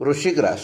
वृश्चिक रास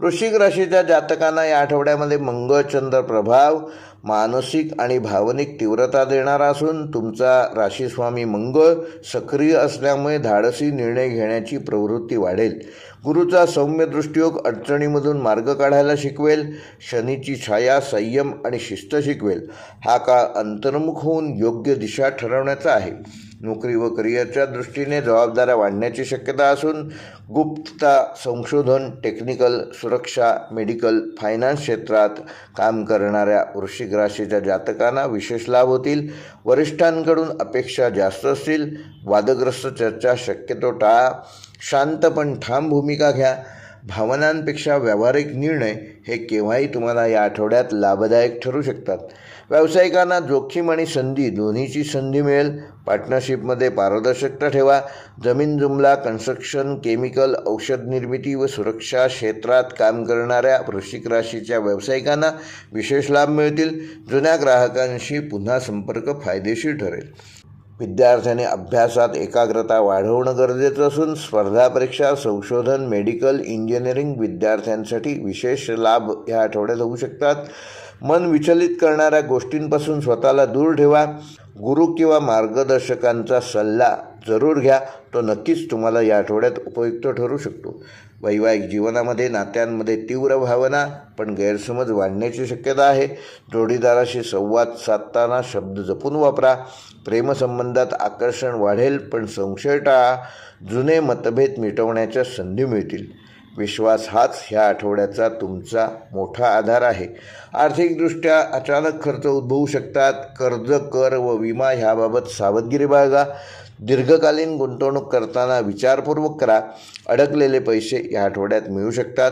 वृश्चिक राशीच्या जातकांना या आठवड्यामध्ये मंगळचंद्र प्रभाव मानसिक आणि भावनिक तीव्रता देणारा असून तुमचा राशीस्वामी मंगळ सक्रिय असल्यामुळे धाडसी निर्णय घेण्याची प्रवृत्ती वाढेल. गुरुचा सौम्य दृष्टियोग अडचणीमधून मार्ग काढायला शिकवेल शनीची छाया संयम आणि शिस्त शिकवेल. हा काळ अंतर्मुख होऊन योग्य दिशा ठरवण्याचा आहे. नोकरी व करिअरच्या दृष्टीने जबाबदाऱ्या वाढण्याची शक्यता असून गुप्तता संशोधन टेक्निकल सुरक्षा मेडिकल फायनान्स क्षेत्रात काम करणाऱ्या वृश्चिक राशीच्या जातकांना विशेष लाभ होतील. वरिष्ठांकडून अपेक्षा जास्त असतील. वादग्रस्त चर्चा शक्यतो टाळा. शांत पण ठाम भूमिका घ्या. भावनांपेक्षा व्यावहारिक निर्णय हे केव्हाही तुम्हाला या आठवड्यात लाभदायक ठरू शकतात. व्यावसायिकांना जोखीम आणि संधी दोन्हीची संधी मिळेल. पार्टनरशिपमध्ये पारदर्शकता ठेवा. जमीन जुमला कन्स्ट्रक्शन केमिकल औषध निर्मिती व सुरक्षा क्षेत्रात काम करणाऱ्या वृश्चिक राशीच्या व्यावसायिकांना विशेष लाभ मिळतील. जुन्या ग्राहकांशी पुन्हा संपर्क फायदेशीर ठरेल. विद्यार्थ्याने अभ्यासात एकाग्रता वाढवणं गरजेचं असून स्पर्धा परीक्षा संशोधन मेडिकल इंजिनिअरिंग विद्यार्थ्यांसाठी विशेष लाभ या आठवड्यात होऊ शकतात. मन विचलित करणाऱ्या गोष्टींपासून स्वतःला दूर ठेवा. गुरु किंवा मार्गदर्शकांचा सल्ला जरूर घ्या. तो नक्कीच तुम्हाला या आठवड्यात उपयुक्त ठरू शकतो. वैवाहिक जीवनामध्ये नात्यांमध्ये तीव्र भावना पण गैरसमज वाढण्याची शक्यता आहे. जोडीदाराशी संवाद साधताना शब्द जपून वापरा. प्रेमसंबंधात आकर्षण वाढेल पण संशय टाळा. जुने मतभेद मिटवण्याच्या संधी मिळतील. विश्वास हाच ह्या आठवड्याचा तुमचा मोठा आधार आहे. आर्थिकदृष्ट्या अचानक खर्च उद्भवू शकतात. कर्ज कर व विमा ह्याबाबत सावधगिरी बाळगा. दीर्घकालीन गुंतवणूक करताना विचारपूर्वक करा. अडकलेले पैसे या आठवड्यात मिळू शकतात.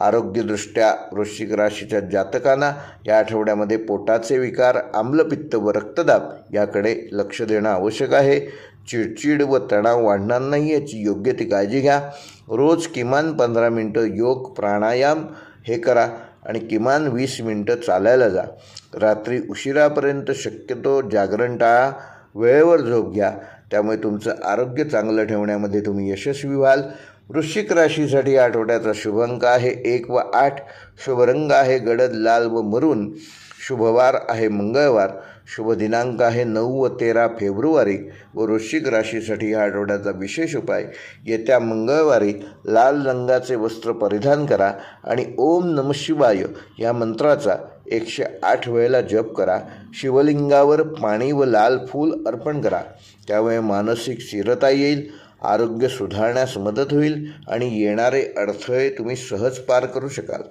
आरोग्यदृष्ट्या वृश्चिक राशीच्या जातकांना या आठवड्यामध्ये पोटाचे विकार आम्लपित्त व रक्तदाब याकडे लक्ष देणं आवश्यक आहे. चिडचिड व तणाव वाढणार नाही याची योग्य ती काळजी घ्या. रोज किमान पंधरा मिनटं योग प्राणायाम हे करा आणि किमान वीस मिनटं चालायला जा. रात्री उशिरापर्यंत शक्यतो जागरण टाळा. वेळेवर झोप घ्या. त्यामुळे तुमचं आरोग्य चांगलं ठेवण्यामध्ये तुम्ही यशस्वी व्हाल. वृश्चिक राशीसाठी या आठवड्याचा शुभ अंक आहे. एक व आठ शुभरंग आहे. गडद लाल व मरून शुभवार आहे. मंगळवार शुभ दिनांक आहे. नऊ व तेरा फेब्रुवारी व वृश्चिक राशीसाठी या आठवड्याचा विशेष उपाय. येत्या मंगळवारी लाल रंगाचे वस्त्र परिधान करा आणि ओम नम शिवाय या मंत्राचा एकशे आठ वेळेला जप करा. शिवलिंगावर पाणी व लाल फूल अर्पण करा. त्यामुळे मानसिक स्थिरता येईल. आरोग्य सुधारण्यास मदत होईल आणि येणारे अडथळे तुम्ही सहज पार करू शकाल.